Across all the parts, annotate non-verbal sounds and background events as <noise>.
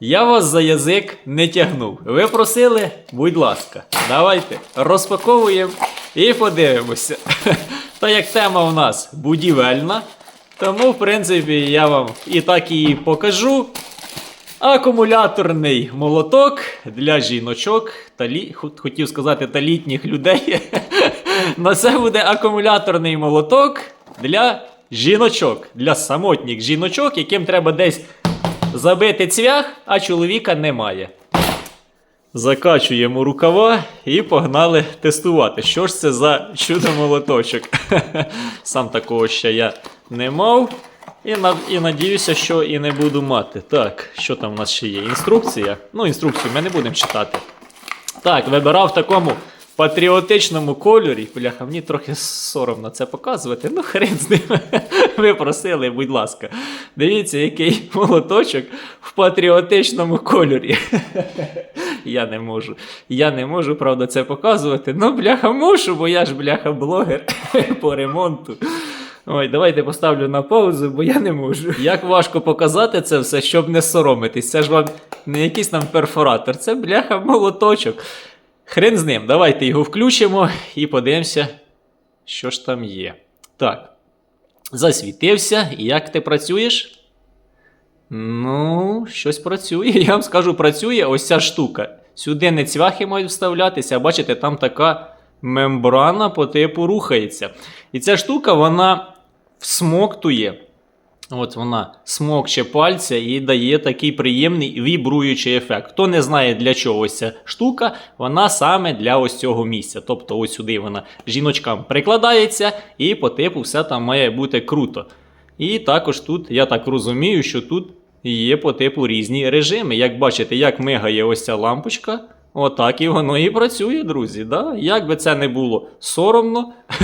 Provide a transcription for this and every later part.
Я вас за язик не тягнув. Ви просили, будь ласка, давайте розпаковуємо і подивимося. <laughs> Та як тема у нас будівельна, тому, в принципі, я вам і так і покажу. Акумуляторний молоток для жіночок та лі... хотів сказати та літніх людей. <laughs> На це буде акумуляторний молоток для жіночок, для самотніх жіночок, яким треба десь забити цвях, а чоловіка немає. Закачуємо рукава і погнали тестувати. Що ж це за чудо-молоточок? <laughs> Сам такого ще я не мав. І, на, і надіюся, що і не буду мати. Так, що там у нас ще є? Інструкція. Ну, інструкцію ми не будемо читати. Так, вибирав в такому патріотичному кольорі. Бляха, мені трохи соромно це показувати. Ну, хрен з ним. <laughs> <laughs> Ви просили, будь ласка. Дивіться, який молоточок в патріотичному кольорі. <laughs> Я не можу. Я не можу, правда, це показувати. Ну, бляха, мушу, бо я ж бляха блогер <laughs> по ремонту. Ой, давайте поставлю на паузу, бо я не можу. Як важко показати це все, щоб не соромитись. Це ж вам не якийсь там перфоратор, це бляха молоточок. Хрен з ним, давайте його включимо і подивимося, що ж там є. Так. Засвітився. І як ти працюєш? Ну, щось працює. <laughs> Я вам скажу, працює ось ця штука. Сюди не цвяхи мають вставлятися, а бачите, там така мембрана по типу рухається. І ця штука, вона всмоктує. От вона смокче пальця і дає такий приємний вібруючий ефект. Хто не знає, для чого ця штука, вона саме для ось цього місця. Тобто, ось сюди вона жіночкам прикладається, і по типу все там має бути круто. І також тут, я так розумію, що тут є по типу різні режими. Як бачите, як мигає ось ця лампочка, отак і воно і працює, друзі. Да? Як би це не було соромно, <laughs>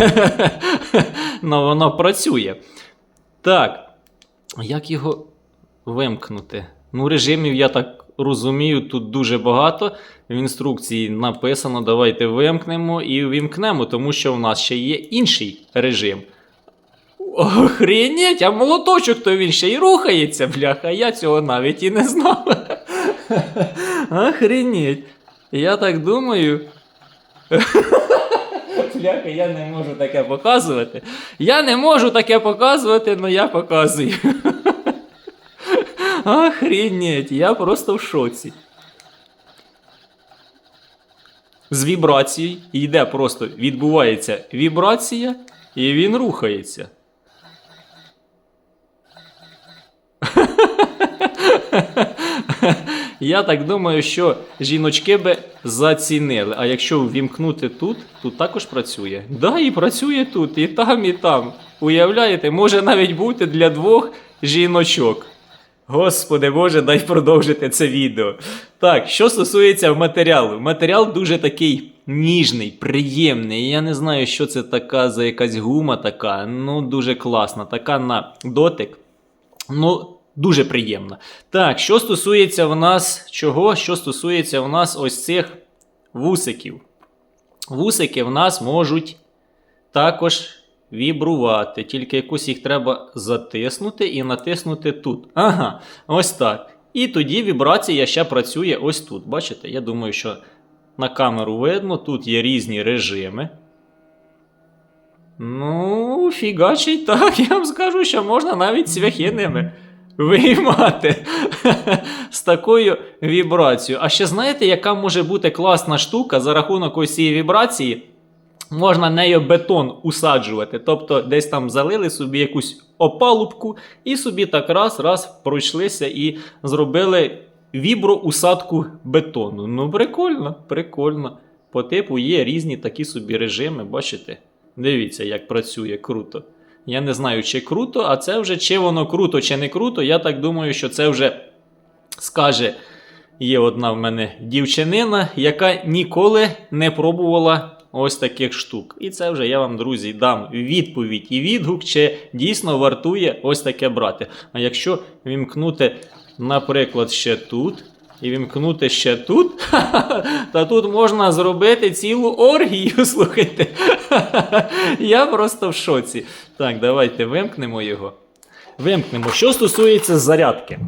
але воно працює. Так. Як його вимкнути? Ну, режимів, я так розумію, тут дуже багато. В інструкції написано: давайте вимкнемо і вимкнемо, тому що в нас ще є інший режим. Охренеть, а молоточок то він ще й рухається, бляха, я цього навіть і не знав. <laughs> Охренеть. Я так думаю. <laughs> Бляха, я не можу таке показувати. Я не можу таке показувати, але я показую. <laughs> Охренеть, я просто в шоці. З вібрацією йде просто, відбувається вібрація, і він рухається. <laughs> Я так думаю, що жіночки би зацінили. А якщо ввімкнути тут, тут також працює. Да, і працює тут, і там, і там. Уявляєте, може навіть бути для двох жіночок. Господи Боже, дай продовжити це відео. Так, що стосується матеріалу. Матеріал дуже такий ніжний, приємний. Я не знаю, що це така за якась гума така. Ну, дуже класна. Така на дотик. Ну, дуже приємно. Так, що стосується в нас чого? Що стосується в нас ось цих вусиків. Вусики в нас можуть також вібрувати. Тільки якусь їх треба затиснути і натиснути тут. Ага, ось так. І тоді вібрація ще працює ось тут. Бачите? Я думаю, що на камеру видно, тут є різні режими. Ну, фігачить так, <laughs> я вам скажу, що можна навіть цвяхи ними виймати <laughs> з такою вібрацією. А ще знаєте, яка може бути класна штука за рахунок ось цієї вібрації? Можна нею бетон усаджувати. Тобто десь там залили собі якусь опалубку і собі так раз, раз пройшлися і зробили віброусадку бетону. Ну, прикольно, прикольно. По типу є різні такі собі режими, бачите? Дивіться, як працює круто. Я не знаю, чи круто, а це вже чи воно круто, чи не круто. Я так думаю, що це вже скаже. Є одна в мене дівчинина, яка ніколи не пробувала ось таких штук. І це вже я вам, друзі, дам відповідь і відгук, чи дійсно вартує ось таке брати. А якщо вімкнути, наприклад, ще тут. І вімкнути ще тут, <laughs> та тут можна зробити цілу оргію, <laughs> слухайте. Я просто в шоці. Так, давайте вимкнемо його. Вимкнемо. Що стосується зарядки.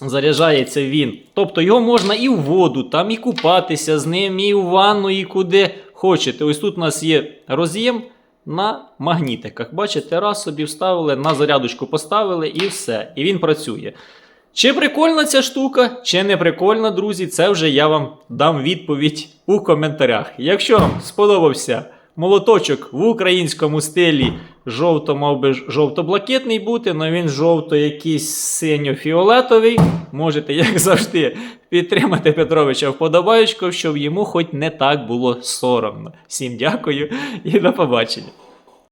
заряджається він. Тобто його можна і в воду, там і купатися з ним, і в ванну, і куди хочете. Ось тут у нас є роз'єм на магнітиках. Бачите, раз собі вставили, на зарядочку поставили і все. І він працює. Чи прикольна ця штука, чи не прикольна, друзі, це вже я вам дам відповідь у коментарях. Якщо вам сподобався молоточок в українському стилі, жовто мав би жовто-блакитний бути, але він жовто якийсь синьо-фіолетовий. Можете, як завжди, підтримати Петровича вподобаючку, щоб йому хоч не так було соромно. Всім дякую і до побачення.